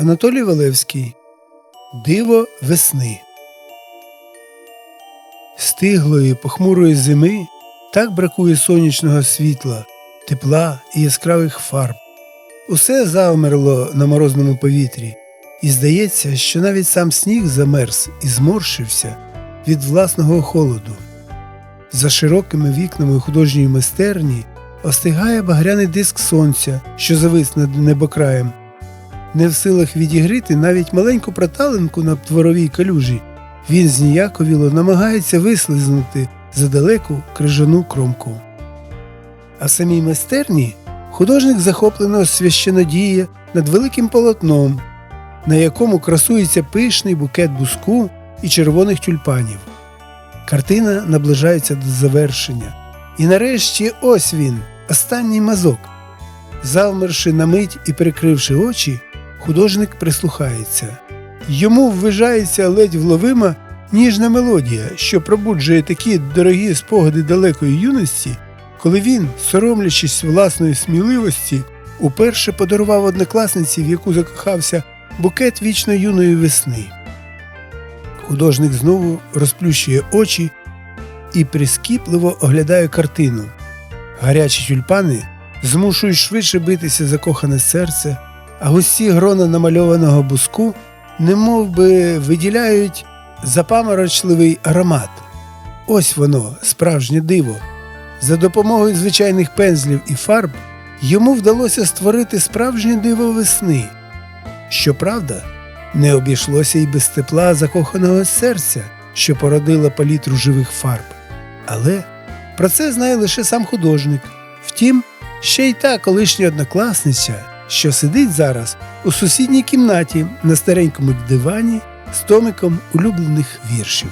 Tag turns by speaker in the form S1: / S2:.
S1: Анатолій Валевський Диво весни. Стиглої похмурої зими так бракує сонячного світла, тепла і яскравих фарб. Усе завмерло на морозному повітрі, і здається, що навіть сам сніг замерз і зморщився від власного холоду. За широкими вікнами художньої майстерні остигає багряний диск сонця, що завис над небокраєм. Не в силах відігрити навіть маленьку проталинку на творовій калюжі, він зніяковіло намагається вислизнути за далеку крижану кромку. А в самій майстерні художник захоплено священодіє над великим полотном, на якому красується пишний букет буску і червоних тюльпанів. Картина наближається до завершення. І нарешті ось він, останній мазок. Завмерши на мить і прикривши очі, художник прислухається. Йому ввижається ледь вловима ніжна мелодія, що пробуджує такі дорогі спогади далекої юності, коли він, соромлячись власної сміливості, уперше подарував однокласниці, в яку закохався, букет вічно юної весни. Художник знову розплющує очі і прискіпливо оглядає картину. Гарячі тюльпани змушують швидше битися закохане серце, густі грона намальованого буску немов би виділяють запаморочливий аромат. Ось воно, справжнє диво. За допомогою звичайних пензлів і фарб йому вдалося створити справжнє диво весни. Щоправда, не обійшлося й без тепла закоханого серця, що породила палітру живих фарб. Але про це знає лише сам художник. Втім, ще й та колишня однокласниця, що сидить зараз у сусідній кімнаті на старенькому дивані з томиком улюблених віршів.